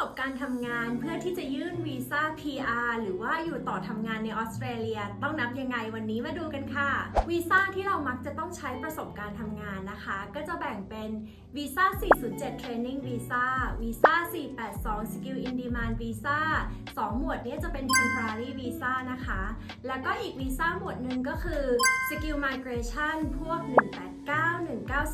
สบการณ์ทำงานเพื่อที่จะยื่นวีซ่า PR หรือว่าอยู่ต่อทำงานในออสเตรเลีย ต้องนับยังไงวันนี้มาดูกันค่ะ วีซ่าที่เรามักจะต้องใช้ประสบการณ์ทำงานนะคะ ก็จะแบ่งเป็นวีซ่า 407 Training Visa วีซ่า 482 Skill in Demand Visa สองหมวดนี้จะเป็น Temporary Visa นะคะ แล้วก็อีกวีซ่าหมวดหนึ่งก็คือ Skill Migration พวก 189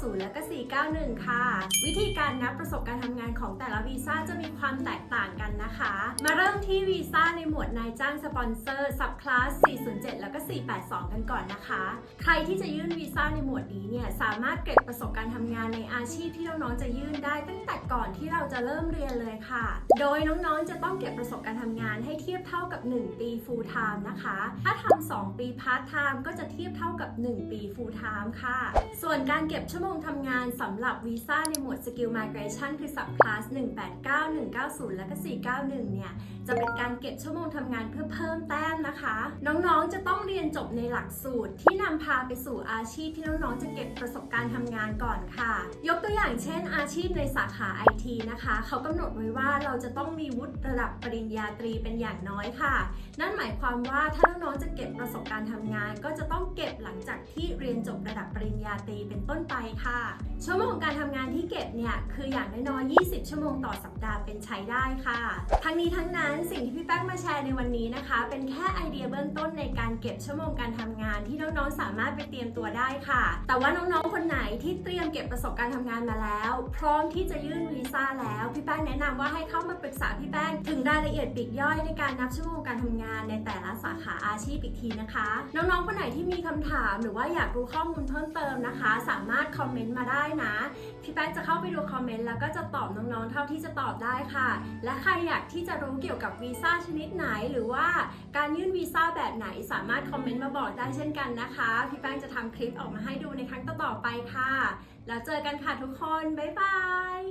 90 แล้วก็ 491 ค่ะ วิธีการนับประสบการณ์ทำงานของแต่ละวีซ่าจะมีความแตกต่างกันนะคะ มาเริ่มที่วีซ่าในหมวดนายจ้างสปอนเซอร์ซับคลาส 407 แล้วก็ 482 กันก่อนนะคะ ใครที่จะยื่นวีซ่าในหมวดนี้เนี่ยสามารถเก็บประสบการณ์ทำงานในอาชีพที่น้องๆจะยื่นได้ตั้งแต่ก่อนที่เราจะเริ่มเรียนเลยค่ะ โดยน้องๆจะต้องเก็บประสบการณ์ทำงานให้เทียบเท่ากับ 1 ปี full time นะคะ ถ้าทำ2ปี part time ก็จะเทียบเท่ากับ 1 ปี full time ค่ะ ส่วนการเก็บชั่วโมงทำงานสำหรับวีซ่าในหมวด skill migration คือ sub class 189 190 และก็ 491 เนี่ย จะเป็นการเก็บชั่วโมงทำงานเพื่อเพิ่มแต้มนะคะ น้องๆ จะต้องเรียนจบในหลักสูตรที่นำพาไปสู่อาชีพที่น้องๆ จะเก็บประสบการณ์ทำงานก่อนค่ะ ยกตัวอย่างเช่น อาชีพในสาขา IT นะคะ เขากำหนดไว้ว่าเราจะต้องมีวุฒิระดับปริญญาตรีเป็นอย่างน้อยค่ะ นั่นหมายความว่าถ้าน้องๆ จะเก็บประสบการณ์ทำงาน ก็จะต้องเก็บหลังจากที่เรียนจบระดับปริญญาตรีเป็นต้นไปค่ะ ชั่วโมงการทำงานที่เก็บเนี่ย คืออย่างน้อยๆ 20 ชั่วโมงต่อสัปดาห์เป็นใช้ได้ค่ะ ทั้งนี้ทั้งนั้นสิ่งที่พี่แป้งมาแชร์ในวันนี้นะคะ เป็นแค่ไอเดียเบื้องต้นในการเก็บชั่วโมงการทำงานที่น้องๆ สามารถไปเตรียมตัวได้ค่ะ แต่ว่าน้องๆ คนไหนที่เตรียมเก็บประสบการณ์ทำงานมาแล้ว พร้อมที่จะยื่นวีซ่าแล้ว พี่แป้งแนะนำว่าให้เข้ามาปรึกษาพี่แป้งถึงรายละเอียดปีกย่อยในการนับชั่วโมงการทำงานในแต่ละสาขาอาชีพอีกทีนะคะ น้องๆ คนไหนที่มีคำถาม หรือว่าอยากรู้ข้อมูลเพิ่มเติมนะคะ สามารถคอมเมนต์มาได้นะ พี่แป้งจะเข้าไปดูคอมเมนต์แล้วก็จะตอบน้องๆ เท่าที่จะตอบได้ค่ะ และใครอยากที่จะรู้เกี่ยวกับวีซ่าชนิดไหน หรือว่าการยื่นวีซ่าแบบไหนสามารถคอมเมนต์มาบอกได้เช่นกันนะคะ พี่แป้งจะทำคลิปออกมาให้ดูในครั้งต่อๆไปค่ะ แล้วเจอกันค่ะทุกคน บ๊ายบาย